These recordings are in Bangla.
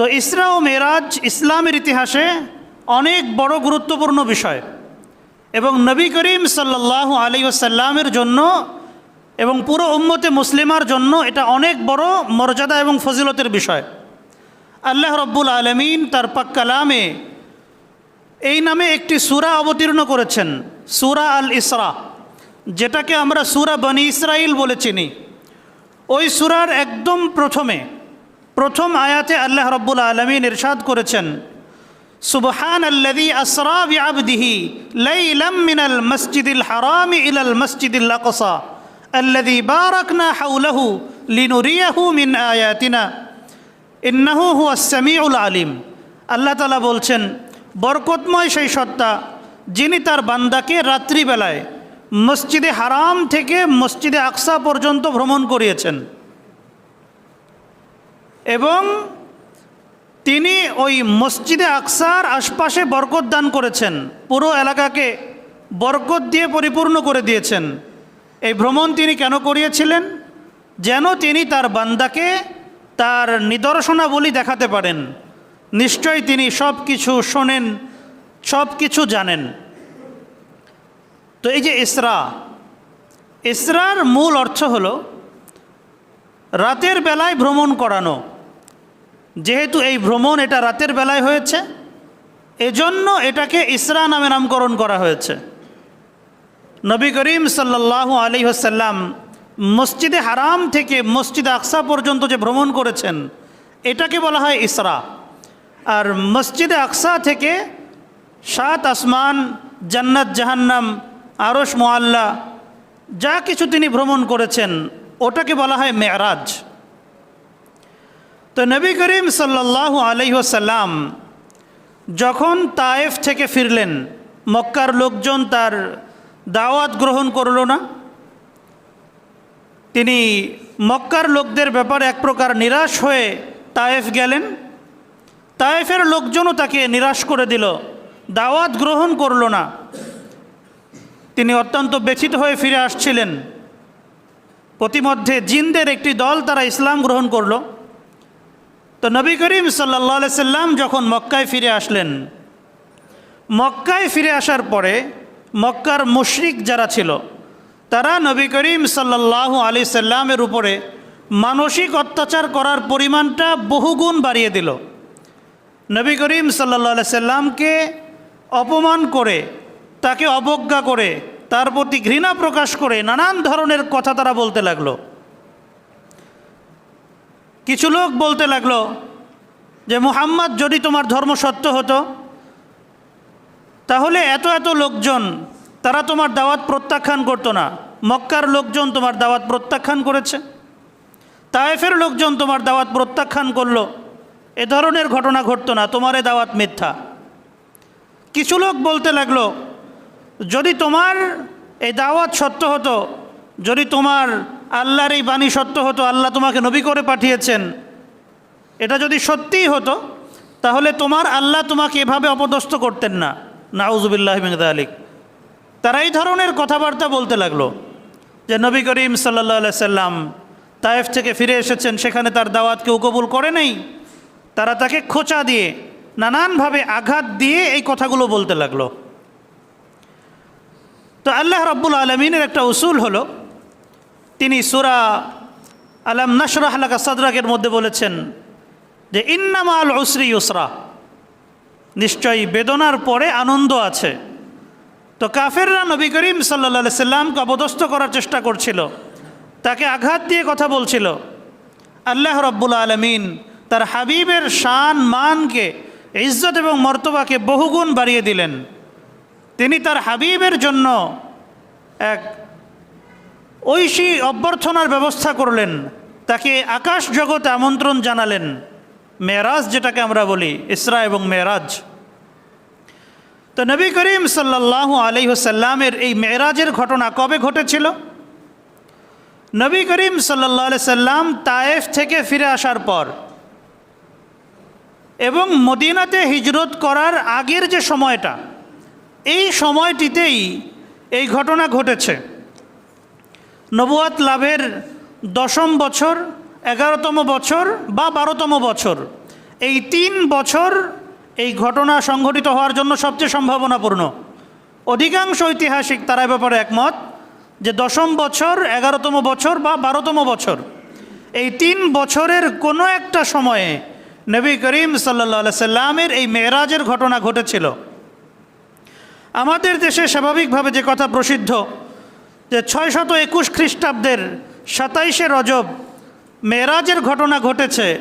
তো ইসরা ও মেরাজ ইসলামের ইতিহাসে অনেক বড় গুরুত্বপূর্ণ বিষয় এবং নবী করিম সাল্লাহ আলী ওসাল্লামের জন্য এবং পুরো উম্মতে মুসলিমার জন্য এটা অনেক বড় মর্যাদা এবং ফজিলতের বিষয়। আল্লাহ রব্বুল আলমিন তার পাক্কালামে এই নামে একটি সুরা অবতীর্ণ করেছেন, সুরা আল ইসরা যেটাকে আমরা সুরা বনি ইসরাইল বলে চিনি। ওই সুরার একদম প্রথমে প্রথম আয়াতে আল্লাহ রব্বুল আলমিন ইরশাদ করেছেন সুবহান আল্লাযী আসরা বিআবদিহি লাইলাম মিনাল মসজিদিল হারামি ইলাল মসজিদিল আকসা, আল্লাযী বারাকনা হাওলাহু লিনুরিয়াহু মিন আয়াতিনা, ইন্নাহু হুয়াস সামিউল আলিম। আল্লাহ তাআলা বলছেন, বরকতময় সেই সত্তা যিনি তার বান্দাকে রাত্রিবেলায় মসজিদে হারাম থেকে মসজিদে আকসা পর্যন্ত ভ্রমণ করিয়েছেন। এবং তিনি ওই মসজিদে আকসার আশপাশে বরকত দান করেছেন। পুরো এলাকাকে বরকত দিয়ে পরিপূর্ণ করে দিয়েছেন। এই ভ্রমণ তিনি কেন করিয়েছিলেন? যেন তিনি তার বান্দাকে তার নিদর্শনাবলী দেখাতে পারেন। নিশ্চয়ই তিনি সব কিছু শোনেন, সব কিছু জানেন। তো এই যে ইসরা, ইসরার মূল অর্থ হল রাতের বেলায় ভ্রমণ করানো। যেহেতু এই ভ্রমণ এটা রাতের বেলায় হয়েছে, এজন্য এটাকে ইসরা নামে নামকরণ করা হয়েছে। নবী করিম সাল্লাহ আলী হাসাল্লাম মসজিদে হারাম থেকে মসজিদ আকসা পর্যন্ত যে ভ্রমণ করেছেন, এটাকে বলা হয় ইসরা। আর মসজিদে আকসা থেকে সাত আসমান, জান্নাত, জাহান্নাম, আরশ, মোয়াল্লা, যা কিছু তিনি ভ্রমণ করেছেন, ওটাকে বলা হয় মেয়ারাজ। তো নবী করিম সাল্লাহ আলহিহাসাল্লাম যখন তায়েফ থেকে ফিরলেন, মক্কার লোকজন তার দাওয়াত গ্রহণ করল না। তিনি মক্কার লোকদের ব্যাপারে এক প্রকার নিরাশ হয়ে তায়েফ গেলেন। তায়েফের লোকজনও তাকে নিরাশ করে দিল, দাওয়াত গ্রহণ করল না। তিনি অত্যন্ত ব্যথিত হয়ে ফিরে আসছিলেন। প্রতিমধ্যে জিনদের একটি দল তারা ইসলাম গ্রহণ করল। তো নবী করিম সাল্লা সাল্লাম যখন মক্কায় ফিরে আসলেন, মক্কায় ফিরে আসার পরে মক্কার মুশরিক যারা ছিল, তারা নবী করিম সাল্লাহ আলি সাল্লামের উপরে মানসিক অত্যাচার করার পরিমাণটা বহুগুণ বাড়িয়ে দিল। নবী করিম সাল্লা সাল্লামকে অপমান করে, তাকে অবজ্ঞা করে, তার প্রতি ঘৃণা প্রকাশ করে নানান ধরনের কথা তারা বলতে লাগল। কিছু লোক বলতে লাগল যে, মুহাম্মদ, যদি তোমার ধর্ম সত্য হতো, তাহলে এত এত লোকজন, তারা তোমার দাওয়াত প্রত্যাখ্যান করতো না। মক্কার লোকজন তোমার দাওয়াত প্রত্যাখ্যান করেছে। তায়েফের লোকজন তোমার দাওয়াত প্রত্যাখ্যান করল। এ ধরনের ঘটনা ঘটতো না, তোমার এ দাওয়াত মিথ্যা। কিছু লোক বলতে লাগল, যদি তোমার এই দাওয়াত সত্য হতো, যদি তোমার আল্লাহর এই বাণী সত্য হতো, আল্লাহ তোমাকে নবী করে পাঠিয়েছেন। এটা যদি সত্যিই হতো, তাহলে তোমার আল্লাহ তোমাকে এভাবে অপদস্থ করতেন না। নাউজুবিল্লাহ আলিক তারা এই ধরনের কথাবার্তা বলতে লাগল যে, নবী করিম সাল্লা সাল্লাম তায়েফ থেকে ফিরে এসেছেন, সেখানে তার দাওয়াত কেউ কবুল করে নেই। তারা তাকে খোঁচা দিয়ে, নানানভাবে আঘাত দিয়ে এই কথাগুলো বলতে লাগল। তো আল্লাহ রব্বুল আলমিনের একটা উসুল হলো তিনি সুরা আলাম নাসরাহ আলাকা সাদরাকের মধ্যে বলেছেন যে ইন্নামা আল উসরি ইউসরা। নিশ্চয়ই বেদনার পরে আনন্দ আছে। তো কাফেররা নবী করিম সাল্লা সাল্লামকে অবদস্থ করার চেষ্টা করছিল। তাকে আঘাত দিয়ে কথা বলছিল। আল্লাহ রব্বুল আলমিন তার হাবিবের শান, মানকে, ইজ্জত এবং মর্তবাকে বহুগুণ বাড়িয়ে দিলেন। তিনি তার হাবিবের জন্য এক ঐশী অভ্যর্থনার ব্যবস্থা করলেন। তাকে আকাশ জগতে আমন্ত্রণ জানালেন। মেয়েরাজ যেটাকে আমরা বলি, ইসরা এবং মেয়েরাজ তো নবী করিম সাল্লাহ আলিহসাল্লামের এই মেয়েরাজের ঘটনা কবে ঘটেছিল? নবী করিম সাল্লাহ সাল্লাম তায়েফ থেকে ফিরে আসার পর এবং মদিনাতে হিজরত করার আগের যে সময়টা, এই সময়টিতেই এই ঘটনা ঘটেছে। নবুয়াত লাভের দশম বছর, এগারোতম বছর বা বারোতম বছর। এই তিন বছর এই ঘটনা সংঘটিত হওয়ার জন্য সবচেয়ে সম্ভাবনাপূর্ণ। অধিকাংশ ঐতিহাসিক তারা ব্যাপারে একমত যে দশম বছর, এগারোতম বছর বা বারোতম বছর। এই তিন বছরের কোনো একটা সময়ে নবী করিম সাল্লা সাল্লামের এই মেয়েরাজের ঘটনা ঘটেছিল। আমাদের দেশে স্বাভাবিকভাবে যে কথা প্রসিদ্ধ যে ছয় শত একুশ খ্রিস্টাব্দের সাতাইশে রজব মেয়েরাজের ঘটনা ঘটেছে,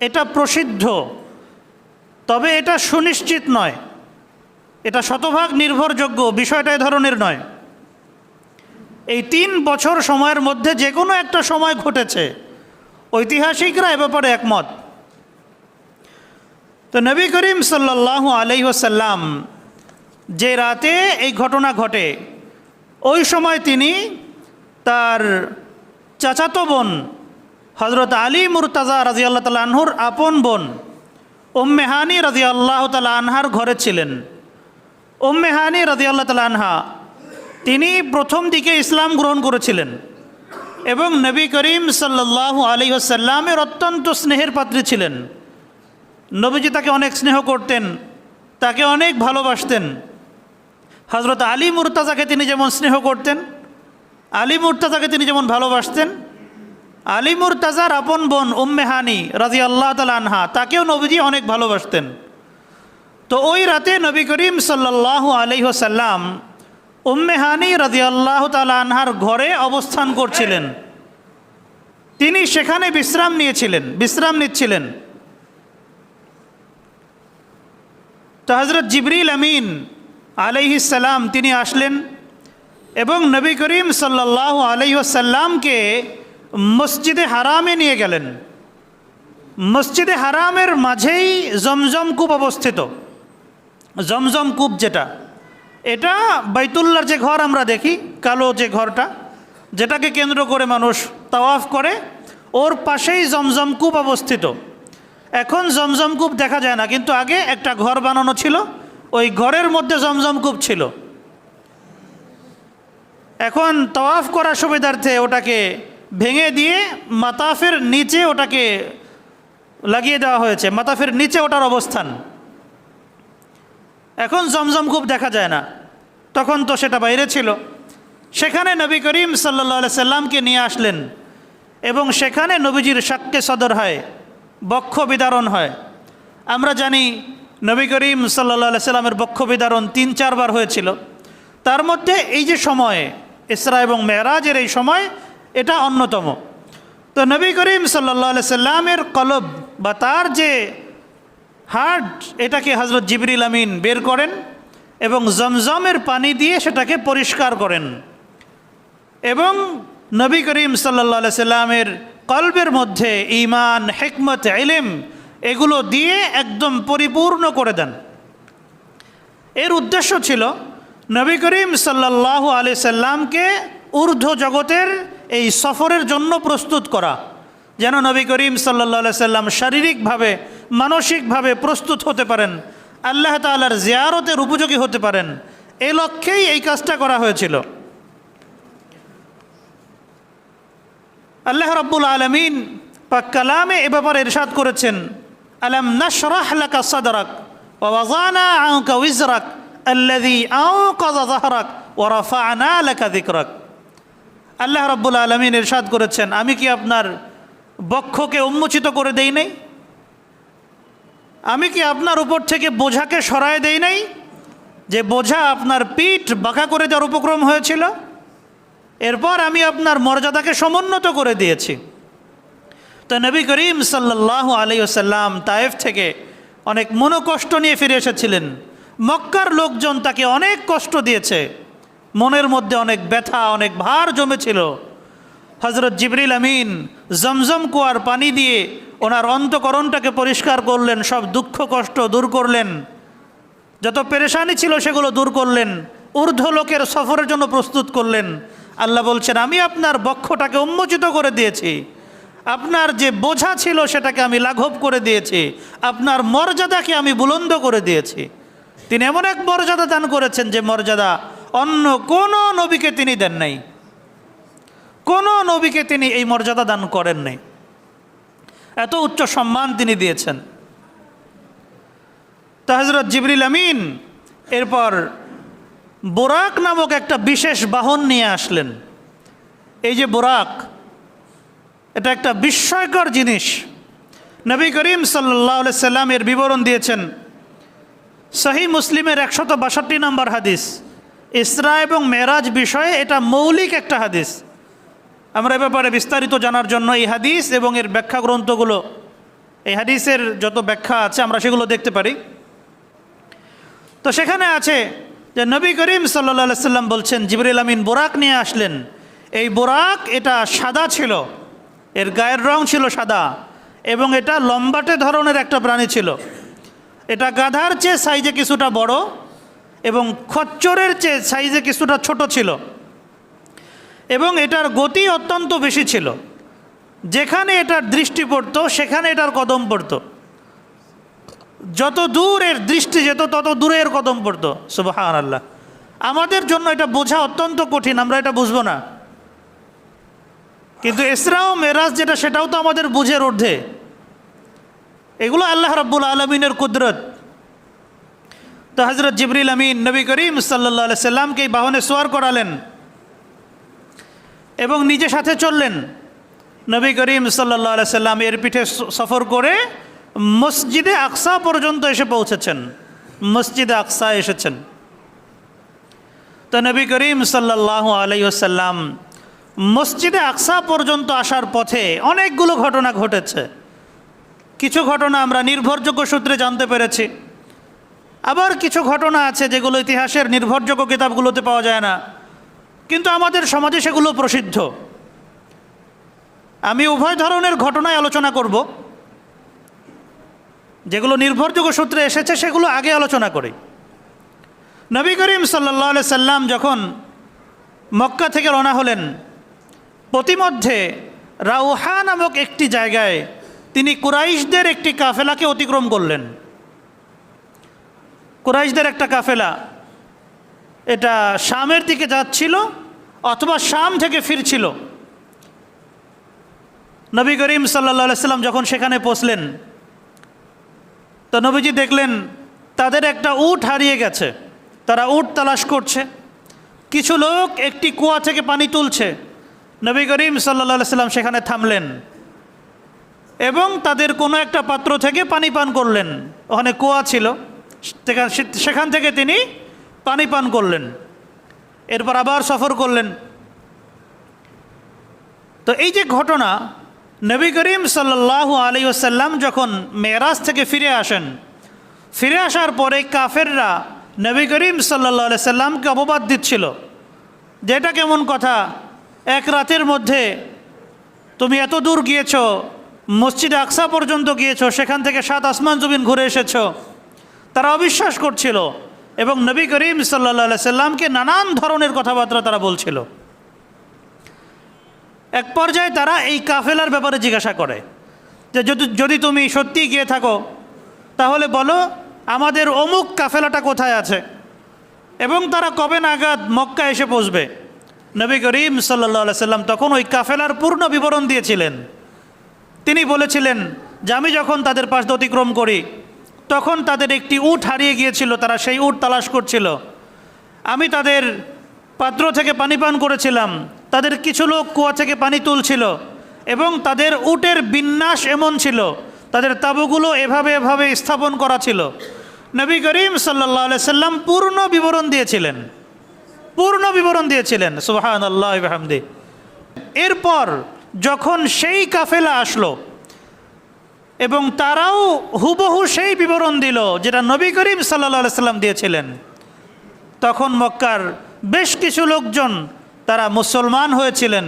এটা প্রসিদ্ধ। তবে এটা সুনিশ্চিত নয়। এটা শতভাগ নির্ভরযোগ্য, বিষয়টা এ ধরনের নয়। এই তিন বছর সময়ের মধ্যে যে কোনো একটা সময় ঘটেছে। ঐতিহাসিকরা এ ব্যাপারে একমত। তো নবী করিম সাল্লাহ আলহিহাসাল্লাম যে রাতে এই ঘটনা ঘটে ওই সময় তিনি তার চাচাতো বোন হজরত আলী মুরতাজা রাজি আল্লাহ তালা আনহুর আপন বোন উম্মেহানি রাজি আল্লাহ তালা আনহার ঘরে ছিলেন। উম্মেহানি রাজি আল্লাহ তালা আনহা তিনি প্রথম দিকে ইসলাম গ্রহণ করেছিলেন এবং নবী করিম সাল্লাহ আলী আসাল্লামের অত্যন্ত স্নেহের পাত্রী ছিলেন। নবীজি তাকে অনেক স্নেহ করতেন, তাকে অনেক ভালোবাসতেন। হজরত আলী মুরতাজাকে তিনি যেমন স্নেহ করতেন, আলী মুরতাজাকে তিনি যেমন ভালোবাসতেন, আলী মুরতাজার আপন বোন উম্মেহানি রাজি আল্লাহ আনহা, তাকেও নবীজি অনেক ভালোবাসতেন। তো ওই রাতে নবী করিম সাল্লাহ আলহিহসাল্লাম উম্মেহানি রাজি আল্লাহ আনহার ঘরে অবস্থান করছিলেন। তিনি সেখানে বিশ্রাম নিয়েছিলেন, বিশ্রাম নিচ্ছিলেন। তো হজরত জিবরিল আমিন আলাইহিসাল্লাম তিনি আসলেন এবং নবী করিম সাল্লাহ আলাইসাল্লামকে মসজিদে হারামে নিয়ে গেলেন। মসজিদে হারামের মাঝেই জমজম কূপ অবস্থিত। জমজম কূপ যেটা, এটা বাইতুল্লার যে ঘর আমরা দেখি, কালো যে ঘরটা, যেটাকে কেন্দ্র করে মানুষ তাওয়াফ করে, ওর পাশেই জমজম কূপ অবস্থিত। এখন জমজম কূপ দেখা যায় না, কিন্তু আগে একটা ঘর বানানো ছিল। ওই ঘরের মধ্যে জমজম কূপ ছিল। এখন তওয়াফ করার সুবিধার্থে ওটাকে ভেঙে দিয়ে মাতাফের নিচে ওটাকে লাগিয়ে দেওয়া হয়েছে। মাতাফের নিচে ওটার অবস্থান। এখন জমজম কূপ দেখা যায় না। তখন তো সেটা বাইরে ছিল। সেখানে নবী করিম সাল্লা সাল্লামকে নিয়ে আসলেন এবং সেখানে নবীজির সাক্ষ্যে সদর হয়, বক্ষ বিদারণ হয়। আমরা জানি নবী করিম সাল্লা সাল্লামের বক্ষ বিদারণ তিন চারবার হয়েছিল। তার মধ্যে এই যে সময়, ইসরা এবং মেয়েরাজের এই সময়, এটা অন্যতম। তো নবী করিম সাল্লা সাল্লামের কলব বা তার যে হার্ট, এটাকে হজরত জিবরিল আমিন বের করেন এবং জমজমের পানি দিয়ে সেটাকে পরিষ্কার করেন। এবং নবী করিম সাল্লা সাল্লামের কলবের মধ্যে ইমান হেকমত এলিম এগুলো দিয়ে একদম পরিপূর্ণ করে দেন। এর উদ্দেশ্য ছিল নবী করিম সাল্লাহ আলি সাল্লামকে ঊর্ধ্ব জগতের এই সফরের জন্য প্রস্তুত করা, যেন নবী করিম সাল্লা সাল্লাম শারীরিকভাবে, মানসিকভাবে প্রস্তুত হতে পারেন, আল্লাহ তালার জিয়ারতের উপযোগী হতে পারেন। এ লক্ষ্যেই এই কাজটা করা হয়েছিল। আল্লাহ রব্বুল আলমিন পাক কালামে এ ব্যাপারে ইরশাদ করেছেন আলম নাশরাহ লাকা সাদরাক ওয়া ওয়াযানা আনকা উজরাক আল্লাযী আনকাযা যাহরাক ওয়া রাফা'না লাকা যিকরাক আল্লাহ রব্বুল আলমিন ইরশাদ করেছেন, আমি কি আপনার বক্ষকে উন্মোচিত করে দেই নাই? আমি কি আপনার উপর থেকে বোঝাকে সরায় দেই নাই? যে বোঝা আপনার পিঠ বাঁকা করে দেওয়ার উপক্রম হয়েছিল? এরপর আমি আপনার মর্যাদাকে সমুন্নত করে দিয়েছি। তো নবী করিম সাল্লাহ আলাইসাল্লাম তায়েফ থেকে অনেক মনোকষ্ট নিয়ে ফিরে এসেছিলেন। মক্কার লোকজন তাকে অনেক কষ্ট দিয়েছে। মনের মধ্যে অনেক ব্যথা, অনেক ভার জমেছিল। হজরত জিবরিল আমিন জমজম কুয়ার পানি দিয়ে ওনার অন্তকরণটাকে পরিষ্কার করলেন, সব দুঃখ, কষ্ট দূর করলেন। যত পেরেশানি ছিল সেগুলো দূর করলেন। ঊর্ধ্ব লোকের সফরের জন্য প্রস্তুত করলেন। আল্লাহ বলছেন, আমি আপনার বক্ষটাকে উন্মোচিত করে দিয়েছি। আপনার যে বোঝা ছিল সেটাকে আমি লাঘব করে দিয়েছি। আপনার মর্যাদাকে আমি বুলন্দ করে দিয়েছি। তিনি এমন এক মর্যাদা দান করেছেন যে মর্যাদা অন্য কোনো নবীকে তিনি দেন নাই। কোনো নবীকে তিনি এই মর্যাদা দান করেন নাই। এত উচ্চ সম্মান তিনি দিয়েছেন। তাহজরত জিবরিল আমিন এরপর বোরাক নামক একটা বিশেষ বাহন নিয়ে আসলেন। এই যে বোরাক এটা একটা বিস্ময়কর জিনিস। নবী করিম সাল্লাহ সাল্লাম এর বিবরণ দিয়েছেন। সহি মুসলিমের একশত বাষট্টি নম্বর হাদিস, ইসরা এবং মেরাজ বিষয়ে এটা মৌলিক একটা হাদিস। আমরা এ ব্যাপারে বিস্তারিত জানার জন্য এই হাদিস এবং এর ব্যাখ্যা গ্রন্থগুলো এই হাদিসের যত ব্যাখ্যা আছে আমরা সেগুলো দেখতে পারি। তো সেখানে আছে যে নবী করিম সাল্লা সাল্লাম বলছেন, জিবরিল আমিন বোরাক নিয়ে আসলেন। এই বোরাক এটা সাদা ছিল। এর গায়ের রং ছিল সাদা এবং এটা লম্বাটে ধরনের একটা প্রাণী ছিল। এটা গাধার চেয়ে সাইজে কিছুটা বড় এবং খচ্চরের চেয়ে সাইজে কিছুটা ছোট ছিল এবং এটার গতি অত্যন্ত বেশি ছিল। যেখানে এটার দৃষ্টি পড়তো, সেখানে এটার কদম পড়ত। যত দূর এর দৃষ্টি যেত, তত দূরে এর কদম পড়ত। সুবাহান আল্লাহ আমাদের জন্য এটা বোঝা অত্যন্ত কঠিন, আমরা এটা বুঝব না। কিন্তু এসরাও মেরাজ যেটা, সেটাও তো আমাদের বুঝের ঊর্ধ্বে। এগুলো আল্লাহ রব্বুল আলমিনের কুদরত। তো হজরত জিবরিল আমিন, নবী করিম সাল্লা সাল্লামকে এই বাহনে সোয়ার করালেন এবং নিজে সাথে চললেন। নবী করিম সাল্লা সাল্লাম এর পিঠে সফর করে মসজিদে আকসা পর্যন্ত এসে পৌঁছেছেন। মসজিদে আকসা এসেছেন। তো নবী করিম সাল্লাহ আলাইসাল্লাম মসজিদে আকসা পর্যন্ত আসার পথে অনেকগুলো ঘটনা ঘটেছে। কিছু ঘটনা আমরা নির্ভরযোগ্য সূত্রে জানতে পেরেছি। আবার কিছু ঘটনা আছে যেগুলো ইতিহাসের নির্ভরযোগ্য কিতাবগুলোতে পাওয়া যায় না। কিন্তু আমাদের সমাজে সেগুলো প্রসিদ্ধ। আমি উভয় ধরনের ঘটনায় আলোচনা করব। যেগুলো নির্ভরযোগ্য সূত্রে এসেছে সেগুলো আগে আলোচনা করি। নবী করিম সাল্লা সাল্লাম যখন মক্কা থেকে রওনা হলেন প্রতিমধ্যে রাউহা নামক একটি জায়গায় তিনি কুরাইশদের একটি কাফেলাকে অতিক্রম করলেন। কুরাইশদের একটা কাফেলা। এটা শামের দিকে যাচ্ছিল অথবা শাম থেকে ফিরছিল। নবী করিম সাল্লা সাল্লাম যখন সেখানে পৌঁছলেন, তো নবীজি দেখলেন তাদের একটা উট হারিয়ে গেছে। তারা উট তালাশ করছে। কিছু লোক একটি কুয়া থেকে পানি তুলছে। নবী করিম সাল্লা সাল্লাম সেখানে থামলেন এবং তাদের কোনো একটা পাত্র থেকে পানি পান করলেন। ওখানে কুয়া ছিল। সেখান- থেকে তিনি পানি পান করলেন। এরপর আবার সফর করলেন। তো এই যে ঘটনা, নবী করিম সাল্লাহ আলী আসাল্লাম যখন মেরাজ থেকে ফিরে আসেন, ফিরে আসার পরে কাফেররা নবী করিম সাল্লা সাল্লামকে অপবাদ দিচ্ছিল যেটা কেমন কথা? এক রাতের মধ্যে তুমি এত দূর গিয়েছ, মসজিদে আকসা পর্যন্ত গিয়েছো, সেখান থেকে সাত আসমান জমিন ঘুরে এসেছ। তারা অবিশ্বাস করছিল এবং নবী করিম সাল্লা সাল্লামকে নানান ধরনের কথাবার্তা তারা বলছিল। এক পর্যায়ে তারা এই কাফেলার ব্যাপারে জিজ্ঞাসা করে যে যদি যদি তুমি সত্যি গিয়ে থাকো, তাহলে বলো আমাদের অমুক কাফেলাটা কোথায় আছে? এবং তারা কবে নাগাদ মক্কা এসে পৌঁছবে? নবী করিম সাল্লা সাল্লাম তখন ওই কাফেলার পূর্ণ বিবরণ দিয়েছিলেন। তিনি বলেছিলেন যে, আমি যখন তাদের পাশ অতিক্রম করি, তখন তাদের একটি উট হারিয়ে গিয়েছিল, তারা সেই উট তালাশ করছিল। আমি তাদের পাত্র থেকে পানি পান করেছিলাম, তাদের কিছু লোক কুয়া থেকে পানি তুলছিল এবং তাদের উটের বিন্যাস এমন ছিল, তাদের তাবুগুলো এভাবে এভাবে স্থাপন করা ছিল। নবী করিম সাল্লাহ সাল্লাম পূর্ণ বিবরণ দিয়েছিলেন। পূর্ণ বিবরণ দিয়েছিলেন সুহান আল্লাহ এরপর যখন সেই কাফেলা আসলো এবং তারাও হুবহু সেই বিবরণ দিল যেটা নবী করিম সাল্লা সাল্লাম দিয়েছিলেন, তখন মক্কার বেশ কিছু লোকজন তারা মুসলমান হয়েছিলেন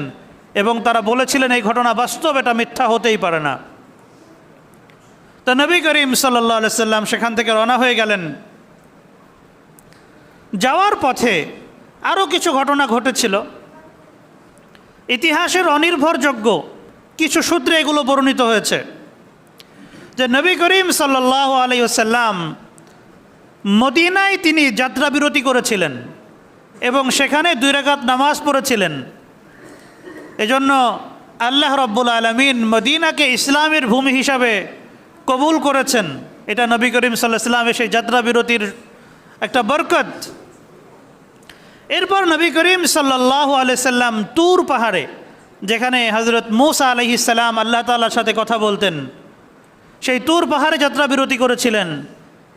এবং তারা বলেছিলেন, এই ঘটনা বাস্তব, এটা মিথ্যা হতেই পারে না। তো নবী করিম সাল্লা সাল্লাম সেখান থেকে রওনা হয়ে গেলেন। যাওয়ার পথে আরও কিছু ঘটনা ঘটেছিল। ইতিহাসের অনির্ভরযোগ্য কিছু সূত্রে এগুলো বর্ণিত হয়েছে। যে নবী করিম সাল্লাহ আলাইসাল্লাম মদিনায় তিনি যাত্রা বিরতি করেছিলেন এবং সেখানে দুই রাকাত নামাজ পড়েছিলেন। এজন্য আল্লাহ রব্বুল আলমিন মদিনাকে ইসলামের ভূমি হিসাবে কবুল করেছেন। এটা নবী করিম সাল্লাহ সাল্লামের সেই যাত্রা বিরতির একটা বরকত। এরপর নবী করিম সাল্লাহ সাল্লাম তুর পাহাড়ে, যেখানে হজরত মৌসা আলহিসাল্লাম আল্লাহ তাল্লার সাথে কথা বলতেন, সেই তুর পাহাড়ে যাত্রা বিরতি করেছিলেন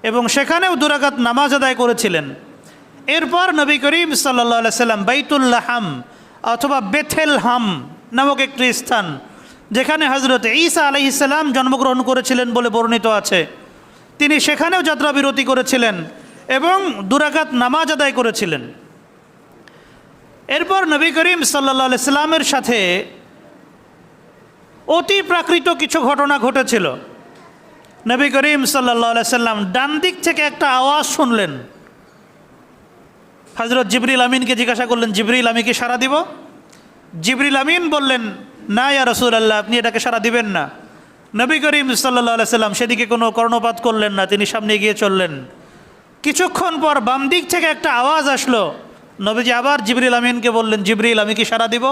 এবং সেখানেও দুরাকাত নামাজ আদায় করেছিলেন। এরপর নবী করিম সাল্লা সাল্লাম বাইতুল্লাহাম অথবা বেথেল হাম নামক একটি স্থান, যেখানে হজরত ঈসা আলহিসাল্লাম জন্মগ্রহণ করেছিলেন বলে বর্ণিত আছে। তিনি সেখানেও যাত্রা বিরতি করেছিলেন এবং দুরাকাত নামাজ আদায় করেছিলেন। এরপর নবী করিম সাল্লা সাল্লামের সাথে অতি প্রাকৃত কিছু ঘটনা ঘটেছিল। নবী করিম সাল্লা সাল্লাম ডান দিক থেকে একটা আওয়াজ শুনলেন। হজরত জিবরিল আমিনকে জিজ্ঞাসা করলেন, জিবরিল, আমি কি সারা দিব? জিবরিল আমিন বললেন, না ইয়া রসুল আল্লাহ আপনি এটাকে সারা দিবেন না। নবী করিম সাল্লা সাল্লাম সেদিকে কোনো কর্ণপাত করলেন না, তিনি সামনে এগিয়ে চললেন। কিছুক্ষণ পর বাম দিক থেকে একটা আওয়াজ আসলো। নবীজি আবার জিবরিল আমিনকে বললেন, জিবরিল, আমি কি সারা দিব?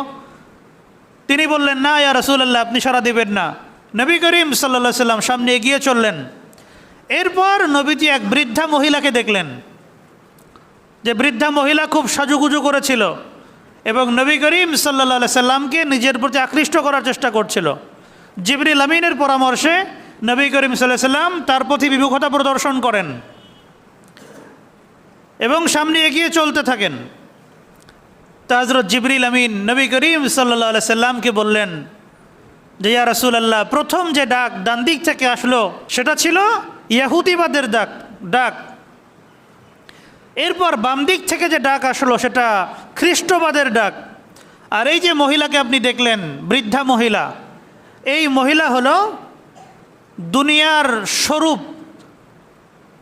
তিনি বললেন, না, ইয়া রসুল আল্লাহ আপনি সারা দিবেন না। নবী করিম সাল্লা সাল্লাম সামনে এগিয়ে চললেন। এরপর নবীজি এক বৃদ্ধা মহিলাকে দেখলেন, যে বৃদ্ধা মহিলা খুব সাজুগুজু করেছিল এবং নবী করিম সাল্লা সাল্লামকে নিজের প্রতি আকৃষ্ট করার চেষ্টা করছিল। জিবরিল আমিনের পরামর্শে নবী করিম সাল্লাহ সাল্লাম তার প্রতি বিমুখতা প্রদর্শন করেন। এবং সামনে এগিয়ে চলতে থাকেন। তা হজরত জিবরিল আমিন নবী করিম সাল্লা সাল্লামকে বললেন, যে ইয়া রসুল আল্লাহ প্রথম যে ডাক ডান দিক থেকে আসলো সেটা ছিল ইয়াহুদিবাদের ডাক ডাক। এরপর বাম দিক থেকে যে ডাক আসলো সেটা খ্রিস্টবাদের ডাক। আর এই যে মহিলাকে আপনি দেখলেন, বৃদ্ধা মহিলা, এই মহিলা হলো দুনিয়ার স্বরূপ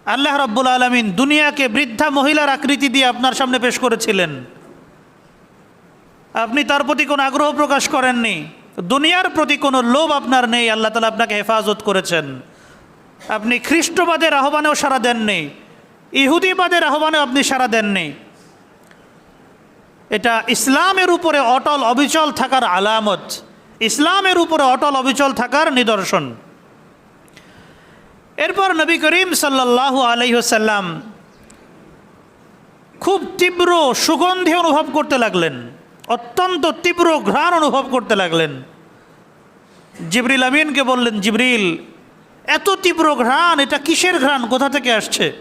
আল্লাহ রব্বুল আলমিন দুনিয়াকে বৃদ্ধা মহিলার আকৃতি দিয়ে আপনার সামনে পেশ করেছিলেন। আপনি তার প্রতি কোনো আগ্রহ প্রকাশ করেননি। দুনিয়ার প্রতি কোনো লোভ আপনার নেই, আল্লাহ তালা আপনাকে হেফাজত করেছেন। আপনি খ্রিস্টবাদের আহ্বানেও সাড়া দেননি, ইহুদিবাদের আহ্বানেও আপনি সাড়া দেননি। এটা ইসলামের উপরে অটল অবিচল থাকার আলামত, ইসলামের উপরে অটল অবিচল থাকার নিদর্শন। এরপর নবী করিম সাল্লাহ আলহ্লাম খুব তীব্র সুগন্ধি অনুভব করতে লাগলেন। অত্যন্ত তীব্র ঘ্রাণ অনুভব করতে লাগলেন। জিবরিল আমিনকে বললেন, জিবরিল, এত তীব্র ঘ্রাণ, এটা কিসের ঘ্রাণ? কোথা থেকে আসছে?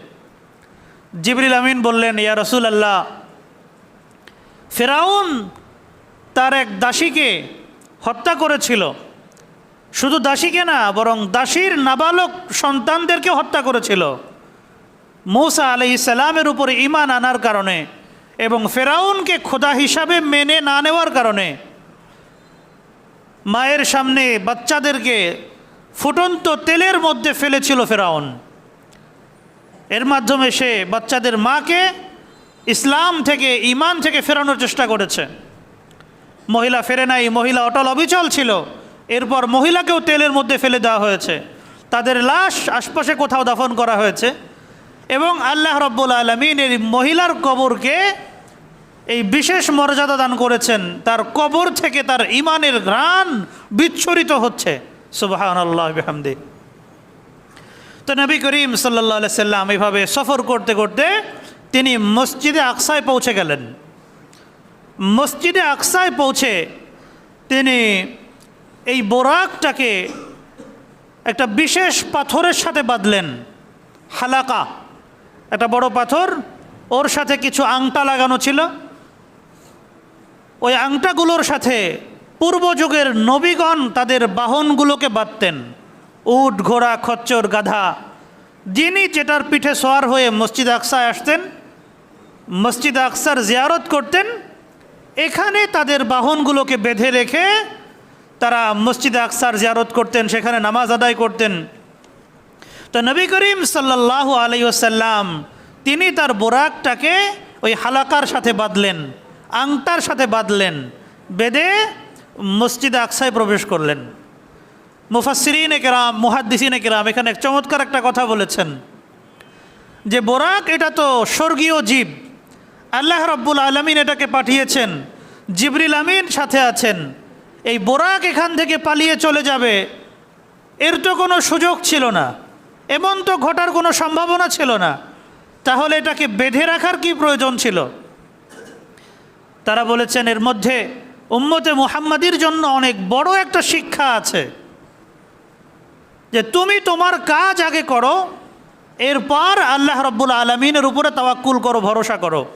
জিবরিল আমিন বললেন, ইয়া রসুল আল্লাহ ফেরাউন তার এক দাসীকে হত্যা করেছিল। শুধু দাসীকে না, বরং দাসীর নাবালক সন্তানদেরকে হত্যা করেছিল। মৌসা আলি ইসালামের উপরে ইমান আনার কারণে এবং ফেরাউনকে খোদা হিসাবে মেনে না নেওয়ার কারণে মায়ের সামনে বাচ্চাদেরকে ফুটন্ত তেলের মধ্যে ফেলেছিল ফেরাউন। এর মাধ্যমে সে বাচ্চাদের মাকে ইসলাম থেকে ইমান থেকে ফেরানোর চেষ্টা করেছে। মহিলা ফেরে নাই, মহিলা অটল অবিচল ছিল। এরপর মহিলাকেও তেলের মধ্যে ফেলে দেওয়া হয়েছে। তাদের লাশ আশপাশে কোথাও দাফন করা হয়েছে এবং আল্লাহ রব্বুল আলমিন এই মহিলার কবরকে এই বিশেষ মর্যাদা দান করেছেন। তার কবর থেকে তার ইমানের ঘ্রাণ বিচ্ছরিত হচ্ছে। সুবাহান আল্লাহ হামদি তো নবী করিম সাল্লা সাল্লাম এইভাবে সফর করতে করতে তিনি মসজিদে আকসায় পৌঁছে গেলেন। মসজিদে আকসায় পৌঁছে তিনি এই বোরাকটাকে একটা বিশেষ পাথরের সাথে বাঁধলেন। হালাকা। একটা বড় পাথর, ওর সাথে কিছু আংটা লাগানো ছিল। ওই আংটাগুলোর সাথে পূর্বযুগের নবীগণ তাদের বাহনগুলোকে বাঁধতেন। উট, ঘোড়া, খচ্চর, গাধা। যিনি যেটার পিঠে সোয়ার হয়ে মসজিদ আকসায় আসতেন, মসজিদ আকসার জিয়ারত করতেন, এখানে তাদের বাহনগুলোকে বেঁধে রেখে তারা মসজিদ আকসার জিয়ারত করতেন, সেখানে নামাজ আদায় করতেন। তো নবী করিম সাল্লাহ আলাইসাল্লাম তিনি তার বোরাকটাকে ওই হালাকার সাথে বাঁধলেন, আংটার সাথে বাঁধলেন বেদে মসজিদে আকসায় প্রবেশ করলেন। মুফাসরিন কেরাম, মুহাদ্দিসিন কেরাম এখানে এক চমৎকার একটা কথা বলেছেন যে বোরাক এটা তো স্বর্গীয় জীব। আল্লাহ রব্বুল আলমিন এটাকে পাঠিয়েছেন, জিবরিল আমিন সাথে আছেন। এই বোরাক এখান থেকে পালিয়ে চলে যাবে। এর তো কোনো সুযোগ ছিল না। এমন তো ঘটার কোনো সম্ভাবনা ছিল না। তাহলে এটাকে বেঁধে রাখার কি প্রয়োজন ছিল? তারা বলেছেন, এর মধ্যে উম্মতে মুহাম্মাদির জন্য অনেক বড় একটা শিক্ষা আছে। যে তুমি তোমার কাজ আগে করো, এরপর আল্লাহ রব্বুল আলমিনের উপরে তাওয়াক্কুল করো, ভরসা করো।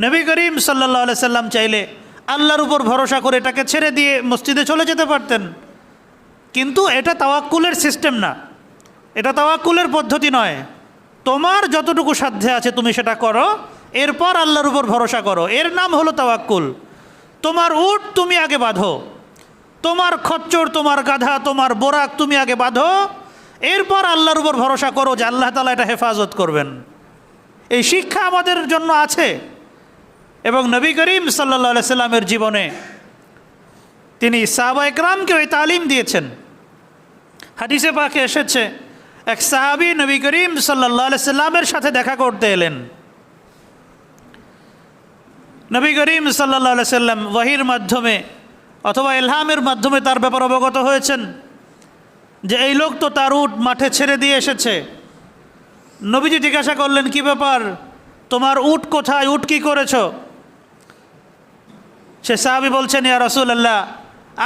নবী করিম সাল্লাহ সাল্লাম চাইলে আল্লাহর উপর ভরসা করে এটাকে ছেড়ে দিয়ে মসজিদে চলে যেতে পারতেন। কিন্তু এটা তাওয়াক্কুলের সিস্টেম না। এটা তাওয়াক্কুলের পদ্ধতি নয়। তোমার যতটুকু সাধ্যে আছে তুমি সেটা করো, এরপর আল্লাহর উপর ভরসা করো। এর নাম হলো তাওয়াক্কুল। তোমার উট তুমি আগে বাঁধো। তোমার খচ্চর, তোমার গাধা, তোমার বোরাক তুমি আগে বাঁধো। এরপর আল্লাহর উপর ভরসা করো যে আল্লাহ তালা এটা হেফাজত করবেন। এই শিক্ষা আমাদের জন্য আছে। এবং নবী করিম সাল্লা সাল্লামের জীবনে তিনি সাহাবা একরামকে ওই তালিম দিয়েছেন। হাদিসে পাকে এসেছে, এক সাহাবি নবী করিম সাল্লা সাল্লামের সাথে দেখা করতে এলেন। নবী করিম সাল্লা সাল্লাম ওয়াহির মাধ্যমে অথবা এলহামের মাধ্যমে তার ব্যাপার অবগত হয়েছেন যে এই লোক তো তার উট মাঠে ছেড়ে দিয়ে এসেছে। নবীজি জিজ্ঞাসা করলেন, কি ব্যাপার? তোমার উট কোথায়? উট কি করেছ? সে সাহাবি বলছেন, ইয়া রসুল আল্লাহ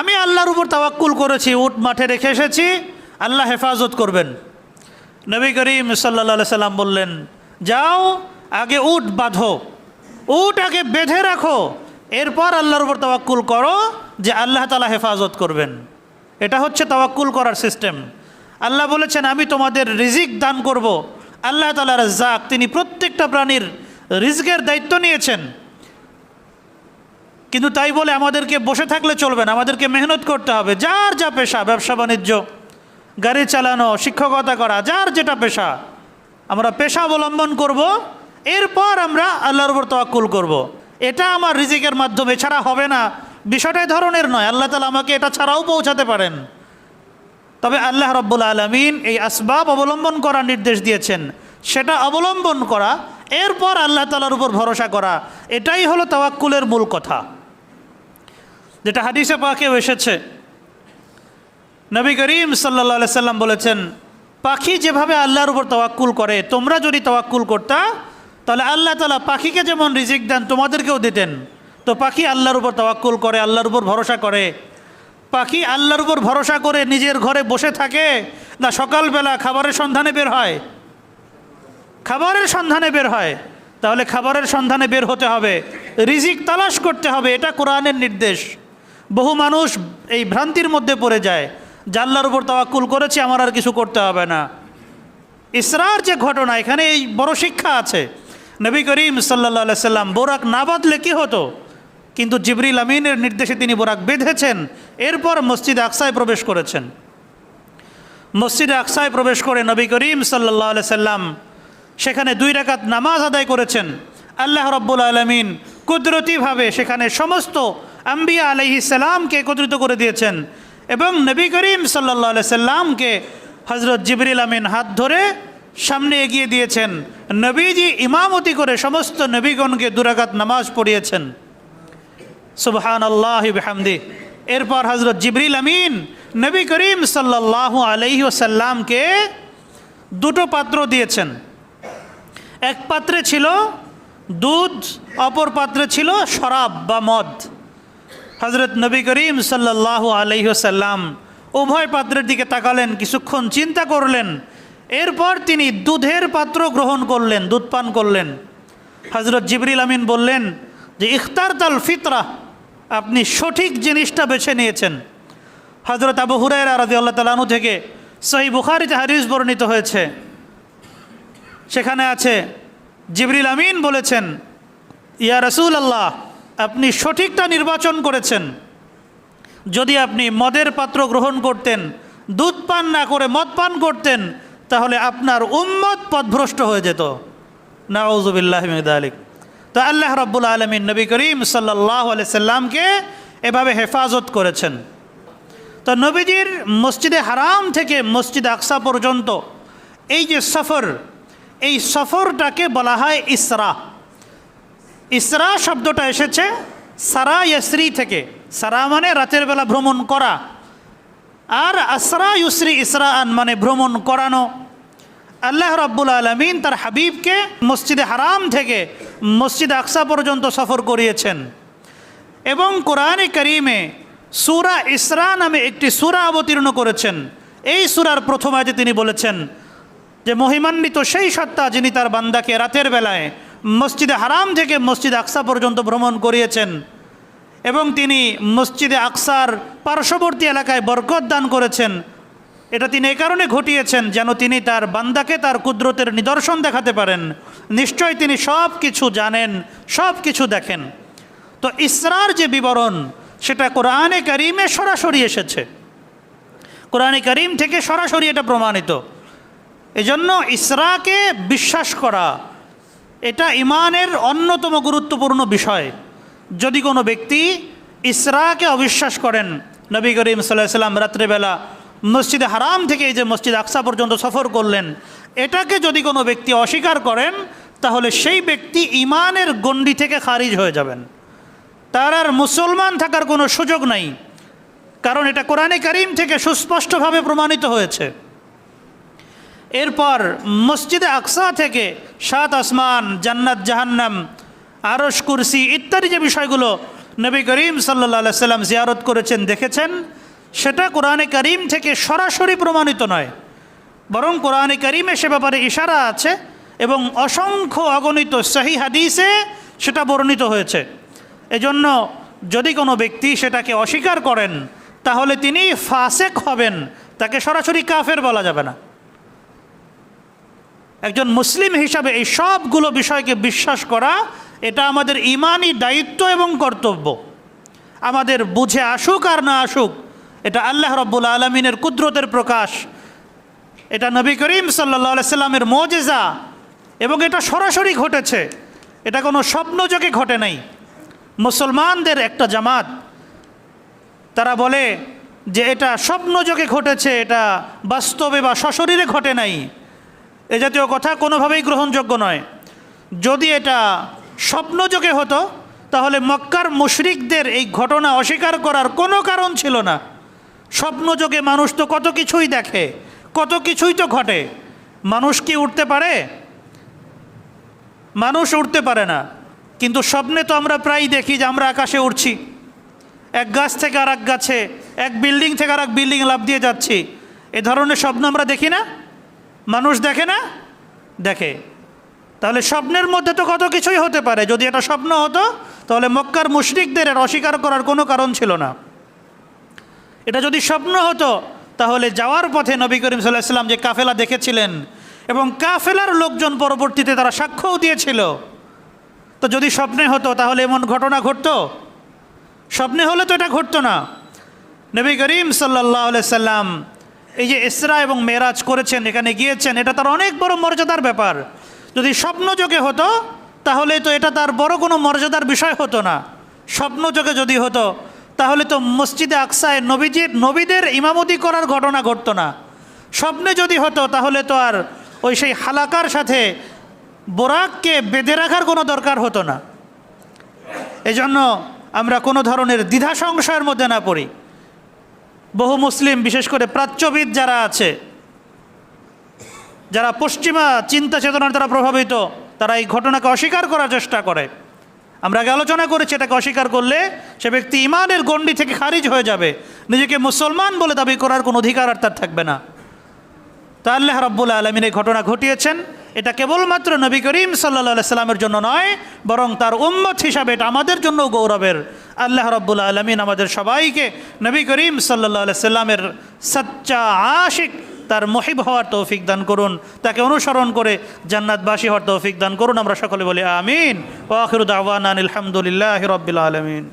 আমি আল্লাহর উপর তাওয়াক্কুল করেছি, উট মাঠে রেখে এসেছি, আল্লাহ হেফাজত করবেন। নবী করিম সাল্লা সাল্লাম বললেন, যাও, আগে উট বাঁধো, উট আগে বেঁধে রাখো, এরপর আল্লাহর উপর তাওয়াক্কুল করো যে আল্লাহ তালা হেফাজত করবেন। এটা হচ্ছে তাওয়াক্কুল করার সিস্টেম। আল্লাহ বলেছেন, আমি তোমাদের রিজিক দান করব। আল্লাহ তালা রাজ্জাক, তিনি প্রত্যেকটা প্রাণীর রিজকের দায়িত্ব নিয়েছেন। কিন্তু তাই বলে আমাদেরকে বসে থাকলে চলবে না, আমাদেরকে মেহনত করতে হবে। যার যা পেশা, ব্যবসা বাণিজ্য, গাড়ি চালানো, শিক্ষকতা করা, যার যেটা পেশা, আমরা পেশা অবলম্বন করব, এরপর আমরা আল্লাহর উপর তওয়াক্কুল করব। এটা আমার রিজিকের মাধ্যমে ছাড়া হবে না। বিষয়টাই ধরনের নয়, আল্লাহ তালা আমাকে এটা ছাড়াও পৌঁছাতে পারেন। তবে আল্লাহ রব্বুল আলমিন এই আসবাব অবলম্বন করার নির্দেশ দিয়েছেন। সেটা অবলম্বন করা, এরপর আল্লাহ তালার উপর ভরসা করা, এটাই হলো তাওয়াক্কুলের মূল কথা। যেটা হাদিসে পাকেও এসেছে। নবী করিম সাল্লা সাল্লাম বলেছেন, পাখি যেভাবে আল্লাহর উপর তাওয়াক্কুল করে, তোমরা যদি তাওয়াক্কুল করতা, তাহলে আল্লাহ তালা পাখিকে যেমন রিজিক দেন, তোমাদেরকেও দিতেন। তো পাখি আল্লাহর উপর তাওয়াক্কুল করে, আল্লাহর উপর ভরসা করে। পাখি আল্লাহর উপর ভরসা করে নিজের ঘরে বসে থাকে, না সকালবেলা খাবারের সন্ধানে বের হয়? খাবারের সন্ধানে বের হয়। তাহলে খাবারের সন্ধানে বের হতে হবে। রিজিক তালাশ করতে হবে, এটা কোরআনের নির্দেশ। বহু মানুষ এই ভ্রান্তির মধ্যে পড়ে যায়। জাল্লার উপর তাওয়াক্কুল করেছে, আমার আর কিছু করতে হবে না। ইসরার যে ঘটনা, এখানে এই বড় শিক্ষা আছে। নবী করিম সাল্লা সাল্লাম বোরাক না বাঁধলে কী হতো? কিন্তু জিবরিল আমিনের নির্দেশে তিনি বোরাক বেঁধেছেন। এরপর মসজিদ আকসায় প্রবেশ করেছেন। মসজিদে আকসায় প্রবেশ করে নবী করিম সাল্লাহ সাল্লাম সেখানে দুই রাকাত নামাজ আদায় করেছেন। আল্লাহ রব্বুল আলমিন কুদরতিভাবে সেখানে সমস্ত আম্বিয়া আলহি সাল্লামকে একত্রিত করে দিয়েছেন এবং নবী করিম সাল্লা সাল্লামকে হজরত জিবরিল আমিন হাত ধরে সামনে এগিয়ে দিয়েছেন। নবীজি ইমামতি করে সমস্ত নবীগণকে দুরাকাত নামাজ পড়িয়েছেন। সুবহান আল্লাহ হামদি এরপর হজরত জিবরিল আমিন নবী করিম সাল্লাহ আলহি ওসাল্লামকে দুটো পাত্র দিয়েছেন। এক পাত্রে ছিল দুধ, অপর পাত্রে ছিল শরাব বা মদ। হজরত নবী করিম সাল্লাহ আলহিহসাল্লাম উভয় পাত্রের দিকে তাকালেন, কিছুক্ষণ চিন্তা করলেন। এরপর তিনি দুধের পাত্র গ্রহণ করলেন, দুধ পান করলেন। হজরত জিবরিল আমিন বললেন যে, ইখতার তাল ফিতরা, আপনি সঠিক জিনিসটা বেছে নিয়েছেন। হজরত আবু হুরাইরা রাজি আল্লাহ তালানু থেকে সহি বুখারিতে হারিস বর্ণিত হয়েছে। সেখানে আছে, জিবরিল আমিন বলেছেন, ইয়া রসুল আল্লাহ আপনি সঠিকটা নির্বাচন করেছেন। যদি আপনি মদের পাত্র গ্রহণ করতেন, দুধ পান না করে মদ পান করতেন, তাহলে আপনার উম্মত পথভ্রষ্ট হয়ে যেত। নাউজুবিল্লাহ আলিক তো আল্লাহ রব্বুল আলমিন নবী করিম সাল্লাহ সাল্লামকে এভাবে হেফাজত করেছেন। তো নবীজির মসজিদে হারাম থেকে মসজিদ আকসা পর্যন্ত এই যে সফর, এই সফরটাকে বলা হয় ইসরা ইসরা শব্দটা এসেছে সারা ইয়শ্রী থেকে। সারা মানে রাতের বেলা ভ্রমণ করা। আর আসরা ইউসরি ইসরা আন মানে ভ্রমণ করানো। আল্লাহ রাব্বুল আলমিন তার হাবিবকে মসজিদে হারাম থেকে মসজিদ আকসা পর্যন্ত সফর করিয়েছেন। এবং কোরআনে করিমে সুরা ইসরা নামে একটি সুরা অবতীর্ণ করেছেন। এই সুরার প্রথম আয়তে তিনি বলেছেন যে, মহিমান্বিত সেই সত্তা যিনি তার বান্দাকে রাতের বেলায় মসজিদে হারাম থেকে মসজিদ আকসা পর্যন্ত ভ্রমণ করিয়েছেন এবং তিনি মসজিদে আকসার পার্শ্ববর্তী এলাকায় বরকত দান করেছেন। এটা তিনি এই কারণে ঘটিয়েছেন যেন তিনি তার বান্দাকে তার কুদরতের নিদর্শন দেখাতে পারেন। নিশ্চয় তিনি সব কিছু জানেন, সব কিছু দেখেন। তো ইসরার যে বিবরণ, সেটা কোরআনে করিমে সরাসরি এসেছে। কোরআনে করিম থেকে সরাসরি এটা প্রমাণিত। এজন্য ইসরাকে বিশ্বাস করা এটা ইমানের অন্যতম গুরুত্বপূর্ণ বিষয়। যদি কোনো ব্যক্তি ইসরাকে অবিশ্বাস করেন, নবী করিম সাল্লাহ সাল্লাম রাত্রেবেলা মসজিদে হারাম থেকে এই যে মসজিদ আকসা পর্যন্ত সফর করলেন, এটাকে যদি কোনো ব্যক্তি অস্বীকার করেন, তাহলে সেই ব্যক্তি ইমানের গণ্ডি থেকে খারিজ হয়ে যাবেন। তার আর মুসলমান থাকার কোনো সুযোগ নাই, কারণ এটা কোরআনে করিম থেকে সুস্পষ্টভাবে প্রমাণিত হয়েছে। এরপর মসজিদে আকসা থেকে সাত আসমান, জান্নাত, জাহান্নাম আরস কুরসি ইত্যাদি যে বিষয়গুলো নবী করিম সাল্লা সাল্লাম জিয়ারত করেছেন, দেখেছেন, সেটা কোরআনে করিম থেকে সরাসরি প্রমাণিত নয়। বরং কোরআনে করিমে সে ব্যাপারে ইশারা আছে এবং অসংখ্য অগণিত সহি হাদিসে সেটা বর্ণিত হয়েছে। এজন্য যদি কোনো ব্যক্তি সেটাকে অস্বীকার করেন, তাহলে তিনি ফাসেক হবেন, তাকে সরাসরি কাফের বলা যাবে না। একজন মুসলিম হিসাবে এই সবগুলো বিষয়কে বিশ্বাস করা, এটা আমাদের ইমানই দায়িত্ব এবং কর্তব্য। আমাদের বুঝে আসুক আর না আসুক, এটা আল্লাহ রব্বুল আলমিনের কুদরতের প্রকাশ। এটা নবী করিম সাল্লা সাল্লামের মোজেজা এবং এটা সরাসরি ঘটেছে। এটা কোনো স্বপ্নযোগে ঘটে নাই। মুসলমানদের একটা জামাত, তারা বলে যে এটা স্বপ্নযোগে ঘটেছে, এটা বাস্তবে বা সশরীরে ঘটে নাই। এ জাতীয় কথা কোনোভাবেই গ্রহণযোগ্য নয়। যদি এটা স্বপ্নযোগে হতো, তাহলে মক্কার মুশরিকদের এই ঘটনা অস্বীকার করার কোনো কারণ ছিল না। স্বপ্নযোগে মানুষ তো কত কিছুই দেখে, কত কিছুই তো ঘটে। মানুষ কি উঠতে পারে? মানুষ উঠতে পারে না। কিন্তু স্বপ্নে তো আমরা প্রায়ই দেখি যে আমরা আকাশে উঠছি এক গাছ থেকে আর এক গাছে, এক বিল্ডিং থেকে আর এক বিল্ডিং লাভ দিয়ে যাচ্ছি। এ ধরনের স্বপ্ন আমরা দেখি না? মানুষ দেখে না? দেখে। তাহলে স্বপ্নের মধ্যে তো কত কিছুই হতে পারে। যদি এটা স্বপ্ন হতো, তাহলে মক্কার মুশরিকদের এর অস্বীকার করার কোনো কারণ ছিল না। এটা যদি স্বপ্ন হতো, তাহলে যাওয়ার পথে নবী করিম সাল্লাহ সাল্লাম যে কাফেলা দেখেছিলেন এবং কাফেলার লোকজন পরবর্তীতে তারা সাক্ষ্যও দিয়েছিল। তো যদি স্বপ্নে হতো, তাহলে এমন ঘটনা ঘটতো? স্বপ্নে হলে তো এটা ঘটতো না। নবী করিম সাল্লাহ সাল্লাম এই যে ইসরা এবং মেরাজ করেছেন, এখানে গিয়েছেন, এটা তার অনেক বড় মর্যাদার ব্যাপার। যদি স্বপ্নযোগে হতো, তাহলে তো এটা তার বড় কোনো মর্যাদার বিষয় হতো না। স্বপ্নযোগে যদি হতো, তাহলে তো মসজিদে আকসায় নবীজির নবীদের ইমামতি করার ঘটনা ঘটতো না। স্বপ্নে যদি হতো, তাহলে তো আর ওই সেই হালাকার সাথে বোরাককে বেঁধে রাখার কোনো দরকার হতো না। এজন্য আমরা কোনো ধরনের দ্বিধা সংশয়ের মধ্যে না পড়ি। বহু মুসলিম, বিশেষ করে প্রাচ্যবিদ যারা আছে, যারা পশ্চিমা চিন্তা চেতনার দ্বারা প্রভাবিত, তারা এই ঘটনাকে অস্বীকার করার চেষ্টা করে। আমরা আগে আলোচনা করেছি এটাকে অস্বীকার করলে সে ব্যক্তি ইমানের গণ্ডি থেকে খারিজ হয়ে যাবে। নিজেকে মুসলমান বলে দাবি করার কোনো অধিকার আর তার থাকবে না। তা আল্লাহ রব্বুল আলমিন এই ঘটনা ঘটিয়েছেন। এটা কেবলমাত্র নবী করিম সাল্লা সাল্লামের জন্য নয়, বরং তার উম্মত হিসাবে এটা আমাদের জন্য গৌরবের আল্লাহ রব্বুল আলমিন আমাদের সবাইকে নবী করিম সাল্লা সাল্লামের সচ্চা আশিক তার মহিব হওয়ার তৌফিক দান করুন, তাকে অনুসরণ করে জান্নাতবাসী হওয়ার তৌফিক দান করুন, আমরা সকলে বলি আমিন। ওয়াখির দাওয়ান আলহামদুলিল্লাহ রবিল আলমিন।